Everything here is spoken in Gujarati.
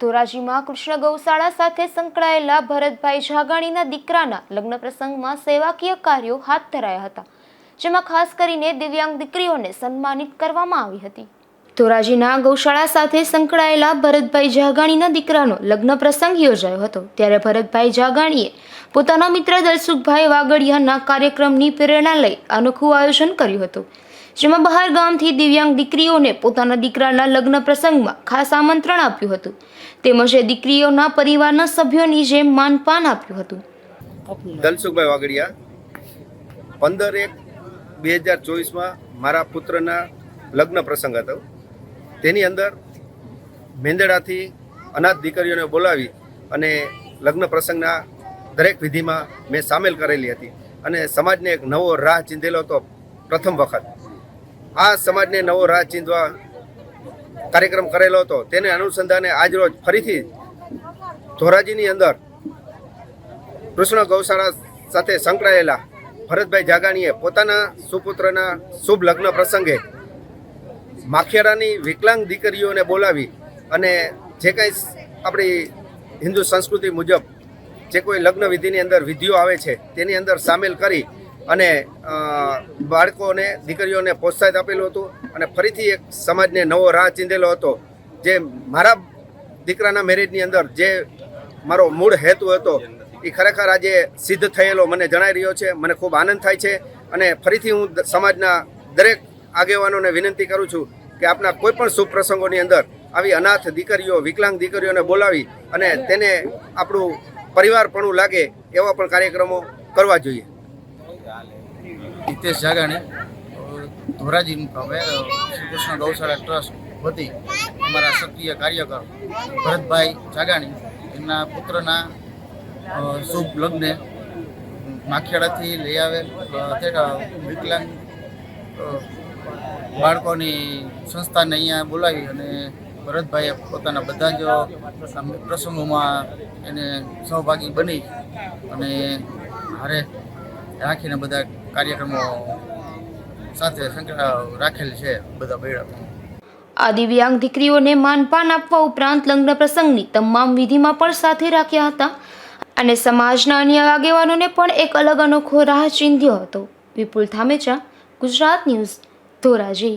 ધોરાજીમાં કૃષ્ણ ગૌશાળા સાથે સંકળાયેલા ભરતભાઈ જાગાણીના દીકરાના લગ્ન પ્રસંગમાં સેવાકીય કાર્યો હાથ ધરાયા હતા, જેમાં ખાસ કરીને દિવ્યાંગ દીકરીઓને સન્માનિત કરવામાં આવી હતી. ધોરાજીના ગૌશાળા સાથે સંકળાયેલા ભરતભાઈ જાગાણીના દીકરાનો લગ્ન પ્રસંગ યોજાયો હતો, ત્યારે ભરતભાઈ જાગાણીએ પોતાના મિત્ર દલસુખભાઈ વાગડિયાના કાર્યક્રમની પ્રેરણા લઈ અનોખું આયોજન કર્યું હતું. જેમાં બહાર ગામથી દિવ્યાંગ દીકરીઓને પોતાના દીકરાના લગ્ન પ્રસંગમાં ખાસ આમંત્રણ આપ્યું હતું. તેમજ દીકરીઓના પરિવારના સભ્યોની જેમ માનપાન આપ્યું હતું. ધનસુખભાઈ વાગડિયા પંદર એક બે હજાર ચોવીસમાં મારા પુત્રના લગ્ન પ્રસંગ હતો. તેની અંદર મેંદડાથી અનાથ દીકરીઓને બોલાવી અને લગ્ન પ્રસંગના દરેક વિધિમાં મેં સામેલ કરેલી હતી. અને સમાજને એક નવો રાહ ચીંધેલો હતો પ્રથમ વખત. આ સમાજને નવો રાહ ચીંધવા કાર્યક્રમ કરેલો હતો. તેને અનુસંધાને આજરોજ ફરીથી ધોરાજીની અંદર કૃષ્ણ ગૌશાળા સાથે સંકળાયેલા ભરતભાઈ જાગાણીએ પોતાના સુપુત્રના શુભ લગ્ન પ્રસંગે માખિયારાની વિકલાંગ દીકરીઓને બોલાવી અને જે કંઈ આપણી હિન્દુ સંસ્કૃતિ મુજબ જે કોઈ લગ્ન વિધિની અંદર વિધિઓ આવે છે તેની અંદર સામેલ કરી અને બાળકોને, દીકરીઓને પ્રોત્સાહિત આપેલું હતું અને ફરીથી એક સમાજને નવો રાહ ચીંધેલો હતો. જે મારા દીકરાના મેરેજની અંદર જે મારો મૂળ હેતુ હતો, એ ખરેખર આજે સિદ્ધ થયેલો મને જણાઈ રહ્યો છે, મને ખૂબ આનંદ થાય છે અને ફરીથી હું સમાજના દરેક આગેવાનોને વિનંતી કરું છું કે આપના કોઈ પણ શુભ પ્રસંગોની અંદર આવી અનાથ દીકરીઓ, વિકલાંગ દીકરીઓને બોલાવી અને તેને આપણું પરિવારપણું લાગે એવા પણ કાર્યક્રમો કરવા જોઈએ. હિતેશ જાગાણી ધોરાજી મુકામે શ્રી કૃષ્ણ ગૌશાળા ટ્રસ્ટ વતી અમારા સક્રિય કાર્યકર ભરતભાઈ જાગાણી, એમના પુત્રના શુભ લગ્ને માખિયાળાથી લઈ આવેલ વિકલાંગ બાળકોની સંસ્થાને અહીંયા બોલાવી અને ભરતભાઈએ પોતાના બધા જ પ્રસંગોમાં એને સહભાગી બની અને હારે રાખીને બધા કાર્યક્રમો સાથે રાખેલ છે બધા બૈરા આ દિવ્યાંગ દીકરીઓને માનપાન આપવા ઉપરાંત લગ્ન પ્રસંગની તમામ વિધિમાં પણ સાથે રાખ્યા હતા અને સમાજના અન્ય આગેવાનોને પણ એક અલગ અનોખો રાહ ચીંધ્યો હતો. વિપુલ થામેચા ગુજરાત ન્યૂઝ, ધોરાજી.